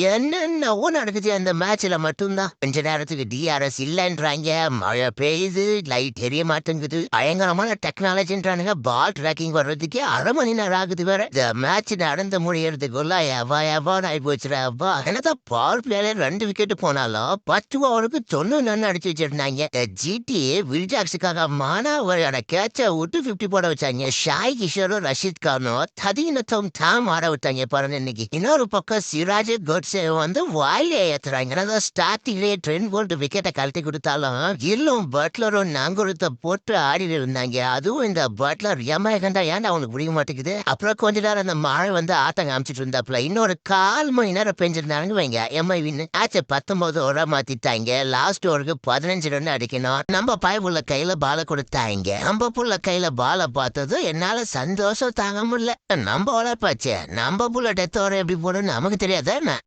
என்னென்னவோ நடக்குது அந்த மேட்ச்ல மட்டும்தான். கொஞ்ச நேரத்துக்கு டிஆர்எஸ் இல்லைன்றாங்க. மழை பெய்யுது லைட் எரிய மாட்டேங்குது. பயங்கரமான டெக்னாலஜின்றானுங்க பால் ட்ராக்கிங் வர்றதுக்கே அரை மணி நேரம் ஆகுது வேற. இந்த மேட்ச் நடந்து முடியறதுக்குள்ள எவா எவான்னு ஆகி போச்சுடா அப்பா. என்னதான் பவர் பிளேயர் ரெண்டு விக்கெட் போனாலும் பத்து ஓவருக்கு தொண்ணூறு ரன் அடிச்சு வச்சிருந்தாங்க. ஜிடி வில்ஜாக்ஸுக்காக மானாவரோட கேட்ச விட்டு பிப்டி போட வச்சாங்க. ஷாய் கிஷோரும் ரஷித் கானும் ததீனத்தும் தாம் ஆட விட்டாங்க பாருங்க இன்னைக்கு. இன்னொரு பக்கம் சிராஜ் குட் வந்து வாயில ஏத்துறாங்க அதான் ஸ்டார்டிங்லேயே ட்ரெண்ட் போல்ட் விக்கெட்டை கழட்டி கொடுத்தாலும் இல்லும் பட்லரும் நாங்குருத்த போட்டு ஆடிட்டு இருந்தாங்க. அதுவும் இந்த பட்லர் ஏமாயகண்டா ஏன்டா அவனுக்கு புரிய மாட்டேங்குது? அப்புறம் கொஞ்ச நேரம் அந்த மழை வந்து ஆட்டம் காமிச்சிட்டு இருந்தாப்புல. இன்னொரு கால் மணி நேரம் பெஞ்சிருந்தாங்க வைங்க. எம்ஐ வின்னு ஆச்சு பத்தொன்பது ஓவரா மாத்திட்டாங்க. லாஸ்ட் ஓவருக்கு பதினஞ்சு ரன் அடிக்கணும். நம்ம பயபுள்ள கையில பால கொடுத்தாங்க. நம்ம புள்ள கையில பால பார்த்தது என்னால சந்தோஷம் தாங்க முடியல. நம்ம உழைப்பாச்சு. நம்ம புள்ள டெத் ஓவர் எப்படி போடும் நமக்கு தெரியாதா என்ன?